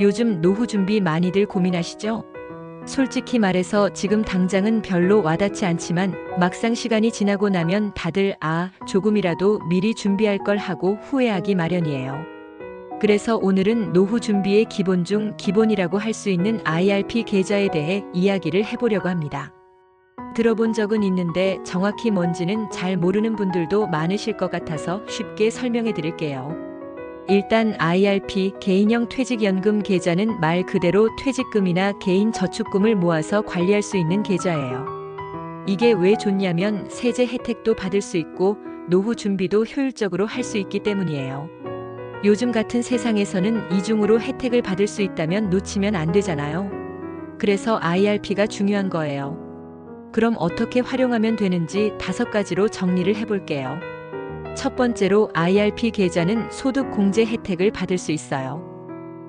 요즘 노후 준비 많이들 고민하시죠? 솔직히 말해서 지금 당장은 별로 와닿지 않지만 막상 시간이 지나고 나면 다들 아, 조금이라도 미리 준비할 걸 하고 후회하기 마련이에요. 그래서 오늘은 노후 준비의 기본 중 기본이라고 할 수 있는 IRP 계좌에 대해 이야기를 해보려고 합니다. 들어본 적은 있는데 정확히 뭔지는 잘 모르는 분들도 많으실 것 같아서 쉽게 설명해 드릴게요. 일단 IRP 개인형 퇴직연금 계좌는 말 그대로 퇴직금이나 개인 저축금을 모아서 관리할 수 있는 계좌예요. 이게 왜 좋냐면 세제 혜택도 받을 수 있고 노후 준비도 효율적으로 할 수 있기 때문이에요. 요즘 같은 세상에서는 이중으로 혜택을 받을 수 있다면 놓치면 안 되잖아요. 그래서 IRP가 중요한 거예요. 그럼 어떻게 활용하면 되는지 다섯 가지로 정리를 해볼게요. 첫 번째로 IRP 계좌는 소득 공제 혜택을 받을 수 있어요.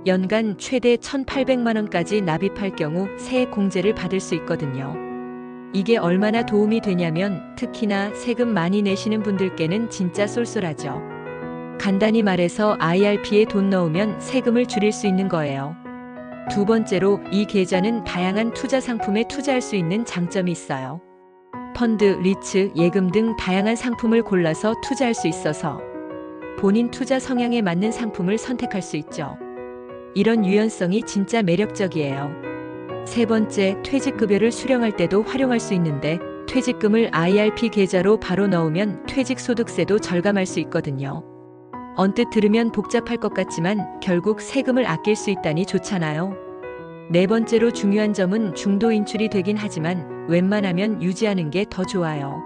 연간 최대 1,800만 원까지 납입할 경우 세액 공제를 받을 수 있거든요. 이게 얼마나 도움이 되냐면 특히나 세금 많이 내시는 분들께는 진짜 쏠쏠하죠. 간단히 말해서 IRP에 돈 넣으면 세금을 줄일 수 있는 거예요. 두 번째로 이 계좌는 다양한 투자 상품에 투자할 수 있는 장점이 있어요. 펀드, 리츠, 예금 등 다양한 상품을 골라서 투자할 수 있어서 본인 투자 성향에 맞는 상품을 선택할 수 있죠. 이런 유연성이 진짜 매력적이에요. 세 번째, 퇴직급여를 수령할 때도 활용할 수 있는데 퇴직금을 IRP 계좌로 바로 넣으면 퇴직소득세도 절감할 수 있거든요. 언뜻 들으면 복잡할 것 같지만 결국 세금을 아낄 수 있다니 좋잖아요. 네 번째로 중요한 점은 중도 인출이 되긴 하지만 웬만하면 유지하는 게 더 좋아요.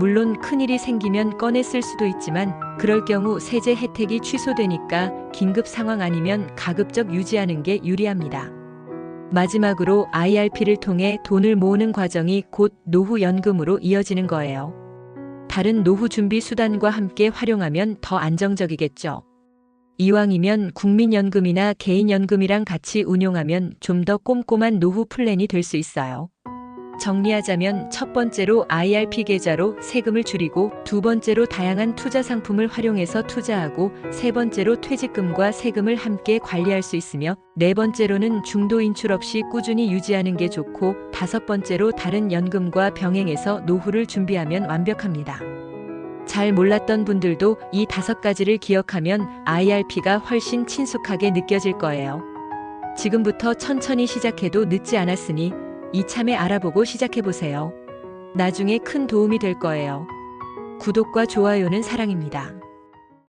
물론 큰일이 생기면 꺼내 쓸 수도 있지만 그럴 경우 세제 혜택이 취소되니까 긴급 상황 아니면 가급적 유지하는 게 유리합니다. 마지막으로 IRP를 통해 돈을 모으는 과정이 곧 노후연금으로 이어지는 거예요. 다른 노후 준비 수단과 함께 활용하면 더 안정적이겠죠. 이왕이면 국민연금이나 개인연금이랑 같이 운용하면 좀 더 꼼꼼한 노후 플랜이 될 수 있어요. 정리하자면 첫 번째로 IRP 계좌로 세금을 줄이고 두 번째로 다양한 투자 상품을 활용해서 투자하고 세 번째로 퇴직금과 세금을 함께 관리할 수 있으며 네 번째로는 중도 인출 없이 꾸준히 유지하는 게 좋고 다섯 번째로 다른 연금과 병행해서 노후를 준비하면 완벽합니다. 잘 몰랐던 분들도 이 다섯 가지를 기억하면 IRP가 훨씬 친숙하게 느껴질 거예요. 지금부터 천천히 시작해도 늦지 않았으니 이참에 알아보고 시작해보세요. 나중에 큰 도움이 될 거예요. 구독과 좋아요는 사랑입니다.